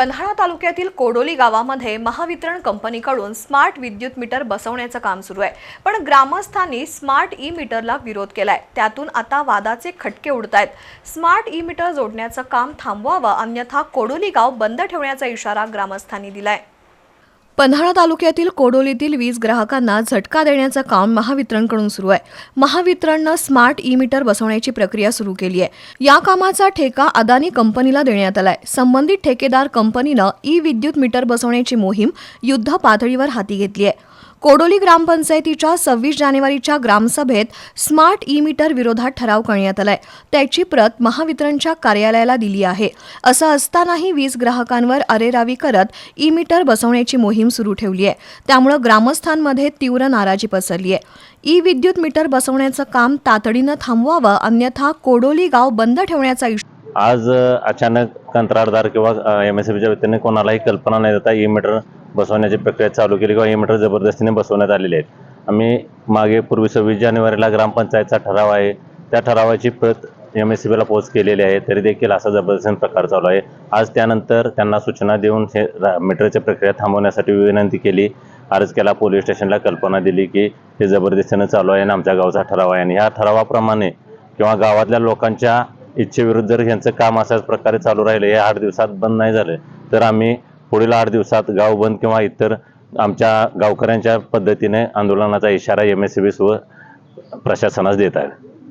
पन्हाळा तालुक्यातील कोडोली गावामध्ये महावितरण कंपनीकडून स्मार्ट विद्युत मीटर बसवण्याचं काम सुरू आहे. पण ग्रामस्थांनी स्मार्ट ई मीटरला विरोध केलाय. त्यातून आता वादाचे खटके उडत आहेत स्मार्ट ई मीटर जोडण्याचं काम थांबवावं अन्यथा कोडोली गाव बंद ठेवण्याचा इशारा ग्रामस्थांनी दिलाय. पन्हाळा तालुक्यातील कोडोलीतील वीज ग्राहकांना झटका देण्याचं काम महावितरणकडून सुरू आहे. महावितरणनं स्मार्ट ई मीटर बसवण्याची प्रक्रिया सुरू केली आहे. या कामाचा ठेका अदानी कंपनीला देण्यात आलाय. संबंधित ठेकेदार कंपनीनं ई विद्युत मीटर बसवण्याची मोहीम युद्ध पातळीवर हाती घेतली आहे. कोडोली ग्रामपंचायतीच्या सव्वीस जानेवारीच्या ग्रामसभेत स्मार्ट ई मीटर विरोधात ठराव करण्यात आलाय. त्याची प्रत महावितरणच्या कार्यालयाला दिली आहे. असं असतानाही वीज ग्राहकांवर अरेरावी करत ई मीटर बसवण्याची मोहीम सुरू ठेवली आहे. त्यामुळं ग्रामस्थांमध्ये तीव्र नाराजी पसरली आहे. ई विद्युत मीटर बसवण्याचं काम तातडीनं थांबवावं अन्यथा कोडोली गाव बंद ठेवण्याचा इशारा आज अचानक कंत्राटदार किंवा एम एस बीच्या वतीने कोणालाही कल्पना नाही देता ई मीटर बसवण्याची प्रक्रिया चालू केली किंवा हे मीटर जबरदस्तीने बसवण्यात आलेले आहेत. आम्ही मागे पूर्वी सव्वीस जानेवारीला ग्रामपंचायतचा ठराव आहे. त्या ठरावाची प्रत एम एस सी बीला पोच केलेली आहे. तरी देखील असा जबरदस्तीने प्रकार चालू आहे. आज त्यानंतर त्यांना सूचना देऊन हे रा- मीटरची प्रक्रिया थांबवण्यासाठी विनंती केली. अर्ज केला पोलीस स्टेशनला कल्पना दिली की हे जबरदस्तीनं चालू आहे आणि आमच्या गावचा ठराव आहे. आणि ह्या ठरावाप्रमाणे किंवा गावातल्या लोकांच्या इच्छेविरुद्ध जर यांचं काम अशाच प्रकारे चालू राहिलं हे आठ दिवसात बंद नाही झालं तर आम्ही पुढील आठ दिवसात गाव बंद किंवा इतर आमच्या गावकऱ्यांच्या पद्धतीने आंदोलनाचा इशारा एम एस सी बी व प्रशासनास देत आहे